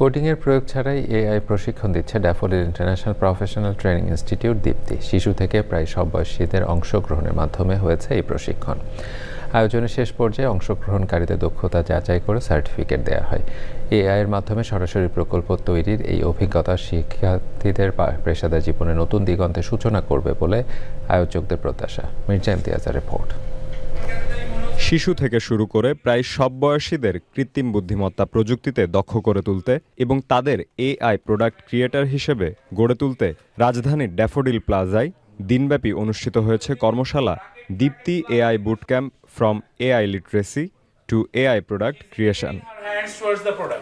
কোডিংয়ের প্রয়োগ ছাড়াই এআই প্রশিক্ষণ দিচ্ছে Daffodil International Professional Training Institute Dipti. শিশু থেকে প্রায় সব বয়সীদের অংশগ্রহণের মাধ্যমে হয়েছে এই প্রশিক্ষণ। আয়োজনের শেষ পর্যায়ে অংশগ্রহণকারীদের দক্ষতা যাচাই করে সার্টিফিকেট দেওয়া হয়। এআই এর মাধ্যমে সরাসরি প্রকল্প তৈরির এই অভিজ্ঞতা শিক্ষার্থীদের পেশাদার জীবনে নতুন দিগন্তের সূচনা করবে বলে আয়োজকদের প্রত্যাশা। মির্জা ইমতিয়াজের রিপোর্ট। শিশু থেকে শুরু করে প্রায় সব বয়সীদের কৃত্রিম বুদ্ধিমত্তা প্রযুক্তিতে দক্ষ করে তুলতে এবং তাদের এআই প্রোডাক্ট ক্রিয়েটর হিসেবে গড়ে তুলতে রাজধানীর ড্যাফোডিল প্লাজায় দিনব্যাপী অনুষ্ঠিত হয়েছে কর্মশালা Dipti AI bootcamp from AI literacy to AI product creation.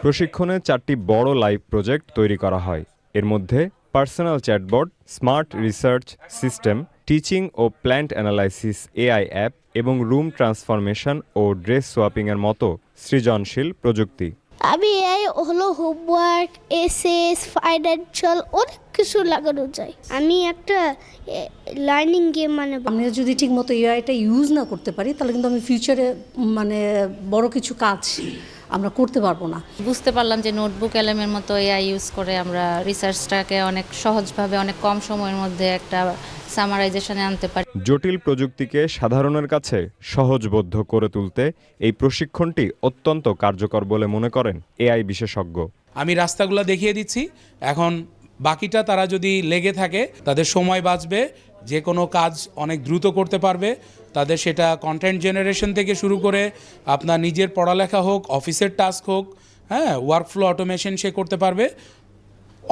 প্রশিক্ষণে চারটি বড় লাইভ প্রজেক্ট তৈরি করা হয় এর মধ্যে personal chatbot, smart research system, teaching ও প্ল্যান্ট অ্যানালাইসিস এআই অ্যাপ এবং রুম ট্রান্সফরমেশন ও ড্রেস সোয়াপিংয়ের মতো সৃজনশীল প্রযুক্তি। আমি এই হলো হোমওয়ার্ক এসএস ফাইন্যান্সিয়াল অনেক কিছু লাগানো যায়। আমি একটা লার্নিং গেম মানে আমরা যদি ঠিকমতো এআইটা ইউজ না করতে পারি তাহলে কিন্তু আমি ফিউচারে মানে বড় কিছু কাজ আমরা করতে পারব না। বুঝতে পারলাম যে নোটবুক এলএমের মতো এআই ইউজ করে আমরা রিসার্চটাকে অনেক সহজভাবে অনেক কম সময়ের মধ্যে একটা সামারাইজেশনে আনতে পারি। জটিল প্রযুক্তিকে সাধারণের কাছে সহজবোধ্য করে তুলতে এই প্রশিক্ষণটি অত্যন্ত কার্যকর বলে মনে করেন এআই বিশেষজ্ঞ। আমি রাস্তাগুলো দেখিয়ে দিচ্ছি। এখন বাকিটা তারা যদি লেগে থাকে তাদের সময় বাঁচবে যে কোনো কাজ অনেক দ্রুত করতে পারবে। তাদের সেটা কন্টেন্ট জেনারেশন থেকে শুরু করে আপনার নিজের পড়ালেখা হোক অফিসের টাস্ক হোক হ্যাঁ ওয়ার্কফ্লো অটোমেশন সে করতে পারবে।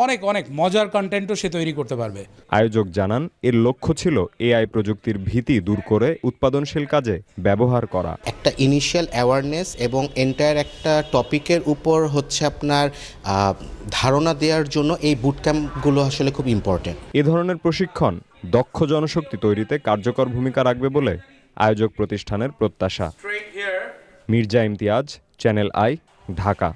অনেক অনেক মজার কন্টেন্টও সে তৈরি করতে পারবে। আয়োজক জানান এর লক্ষ্য ছিল এআই প্রযুক্তির ভীতি দূর করে উৎপাদনশীল কাজে ব্যবহার করা। একটা ইনিশিয়াল অ্যাওয়ারনেস এবং এন্টায়ার একটা টপিকের উপর হচ্ছে আপনার ধারণা দেওয়ার জন্য এই বুট ক্যাম্পগুলো আসলে খুব ইম্পর্টেন্ট এ ধরনের প্রশিক্ষণ দক্ষ জনশক্তি তৈরিতে কার্যকর ভূমিকা রাখবে বলে আয়োজক প্রতিষ্ঠানের প্রত্যাশা। Mirza Imtiaz channel I Dhaka.